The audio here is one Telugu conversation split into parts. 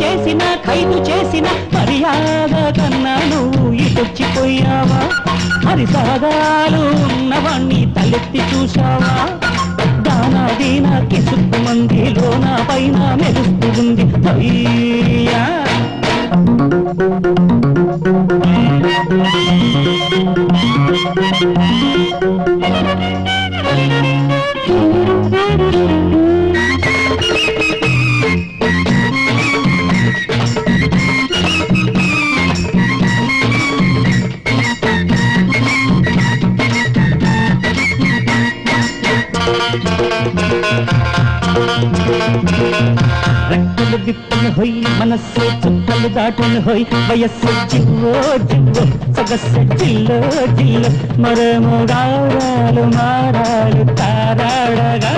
చేసిన ఖైదు చేసిన మర్యాద కన్నాను. మర్చిపోయావా? మరి సాగాలు ఉన్నవాణ్ణి తలెత్తి చూశావా? దానా దీనా కిసుక్కు మందిలో నా పైన మెరుస్తుంది అయ్యా. రెక్కలు విప్పలు హొయ్ మనస్సు చుక్కలు దాటును హొయ్. వయస్సు జిల్లో జిల్లో సగస్సు జిల్లో జిల్లో. మరేమో గారాలు మారాలు తారాడగా.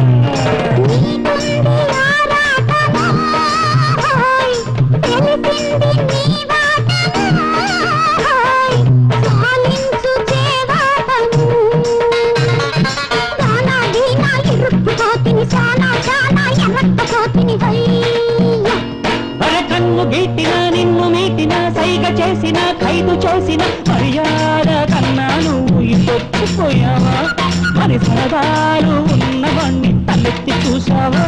శానా కన్ను గీటిన నిన్ను మీటిన సైగ చేసిన ఖైదు చేసిన మర్యాద కన్నా నువ్వు ఇంకొచ్చిపోయావా మరి సరదాలు ఉన్నవాణ్ణి తలెత్తి చూసావా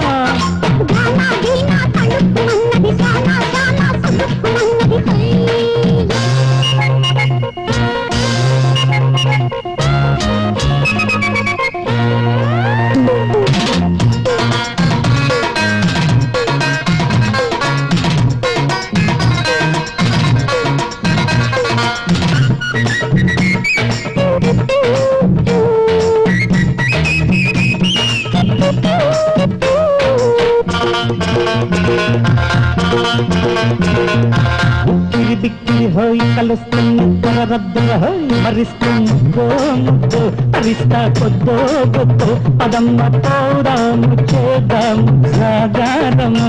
కలుస్తున్న రద్దుల హోయ్ మరిస్తున్న కొద్దో గొప్పో పదమ్మ పోదాము చేద్దాము సాగారము